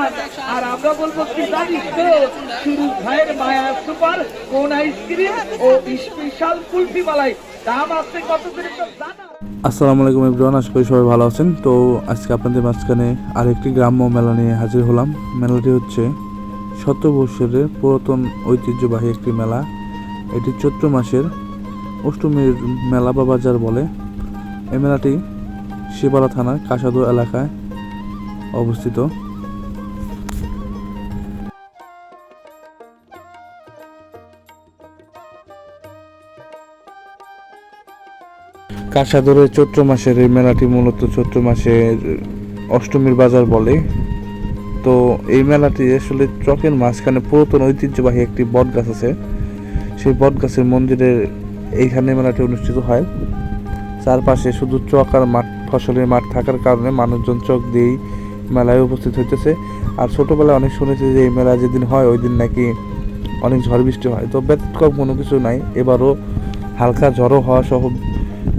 গান আর আমরা বলব কি শুরু ভাইয়ের মায়া সুপার, কোন আইসক্রিম ও স্পেশাল কুলফি মালাই দাম আছে কত করে আসসালামু আলাইকুম এভরিওয়ান, আশা করি সবাই ভালো আছেন। তো আজকে আপনাদের মাঝখানে আরেকটি গ্রাম্য মেলা নিয়ে হাজির হলাম। মেলাটি হচ্ছে শত বৎসরের পুরাতন ঐতিহ্যবাহী একটি মেলা। এটি চৈত্র মাসের অষ্টমীর মেলা বা বাজার বলে। এই মেলাটি শিবালা থানার কাসাদো এলাকায় অবস্থিত। কাঁসাদরের চৈত্র মাসের এই মেলাটি মূলত চৈত্র মাসের অষ্টমীর বাজার বলে। তো এই মেলাটি আসলে চকের মাঝখানে পুরাতন ঐতিহ্যবাহী একটি বট গাছ আছে। সেই বট গাছের মন্দিরের এইখানে মেলাটি অনুষ্ঠিত হয়। চারপাশে শুধু চক আর মাঠ, ফসলের মাঠ থাকার কারণে মানুষজন চক দিয়েই মেলায় উপস্থিত হইতেছে। আর ছোটবেলায় অনেক শুনেছি যে এই মেলা যেদিন হয়, ওই দিন নাকি অনেক ঝড় বৃষ্টি হয়। তো ব্যতিক্রম কোনো কিছু নাই। এবারও হালকা ঝড়ও হওয়া সহ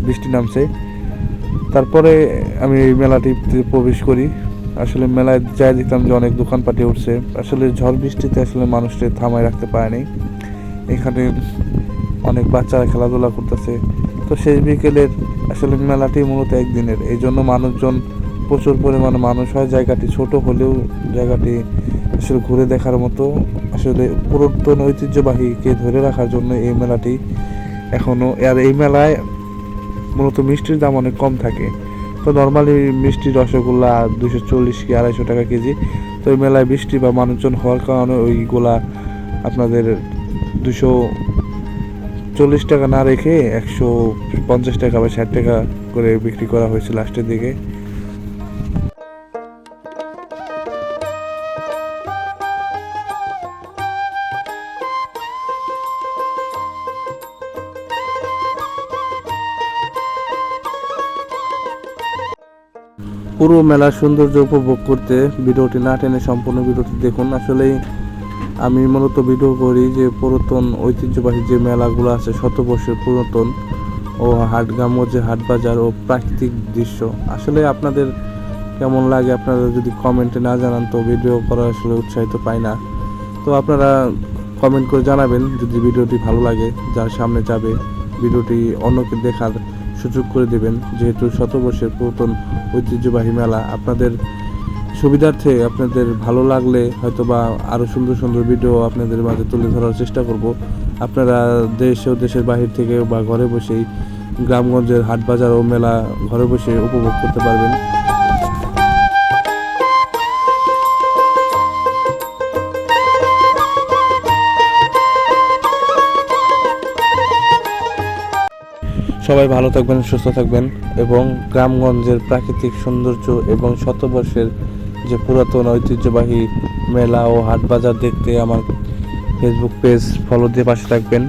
বৃষ্টি নামছে। তারপরে আমি এই মেলাটিতে প্রবেশ করি। আসলে মেলায় যাই দেখলাম যে অনেক দোকানপাটি উঠছে। আসলে ঝড় বৃষ্টিতে আসলে মানুষকে থামায় রাখতে পারেনি এখানে অনেক বাচ্চারা খেলাধুলা করতেছে। তো সেই বিকেলের আসলে মেলাটি মূলত একদিনের। এই জন্য মানুষজন প্রচুর পরিমাণে মানুষ হয়। জায়গাটি ছোট হলেও জায়গাটি আসলে ঘুরে দেখার মতো। আসলে পুরাতন ঐতিহ্যবাহীকে ধরে রাখার জন্য এই মেলাটি এখনও আর এই মেলায় মূলত মিষ্টির দাম অনেক কম থাকে। তো নর্মালি মিষ্টি রসগোল্লা দুশো চল্লিশ কি আড়াইশো টাকা কেজি। তো ওই মেলায় বৃষ্টি বা মানুষজন হওয়ার কারণে ওইগুলা আপনাদের দুশো চল্লিশ টাকা না রেখে একশো পঞ্চাশ টাকা বা ষাট টাকা করে বিক্রি করা হয়েছে লাস্টের দিকে। পুরো মেলার সৌন্দর্য উপভোগ করতে ভিডিওটি না টেনে সম্পূর্ণ ভিডিওটি দেখুন। আসলেই আমি মূলত ভিডিও করি যে পুরাতন ঐতিহ্যবাহী যে মেলাগুলো আছে শত বর্ষের পুরাতন ও হাটগ্রাম্য যে হাট বাজার ও প্রাকৃতিক দৃশ্য। আসলে আপনাদের কেমন লাগে আপনারা যদি কমেন্টে না জানান, তো ভিডিও করা আসলে উৎসাহিত পাই না। তো আপনারা কমেন্ট করে জানাবেন যদি ভিডিওটি ভালো লাগে, যার সামনে যাবে ভিডিওটি অন্যকে দেখার সুযোগ করে দেবেন, যেহেতু শতবর্ষের পুরাতন ঐতিহ্যবাহী মেলা। আপনাদের সুবিধার্থে আপনাদের ভালো লাগলে হয়তো বা আরও সুন্দর সুন্দর ভিডিও আপনাদের মাঝে তুলে ধরার চেষ্টা করব। আপনারা দেশ ও দেশের বাহির থেকে বা ঘরে বসেই গ্রামগঞ্জের হাট বাজার ও মেলা ঘরে বসে উপভোগ করতে পারবেন। সবাই ভালো থাকবেন, সুস্থ থাকবেন এবং গ্রামগঞ্জের প্রাকৃতিক সৌন্দর্য এবং শতবর্ষের যে পুরাতন ঐতিহ্যবাহী মেলা ও হাট বাজার দেখতে আমার ফেসবুক পেজ ফলো দিয়ে পাশে থাকবেন।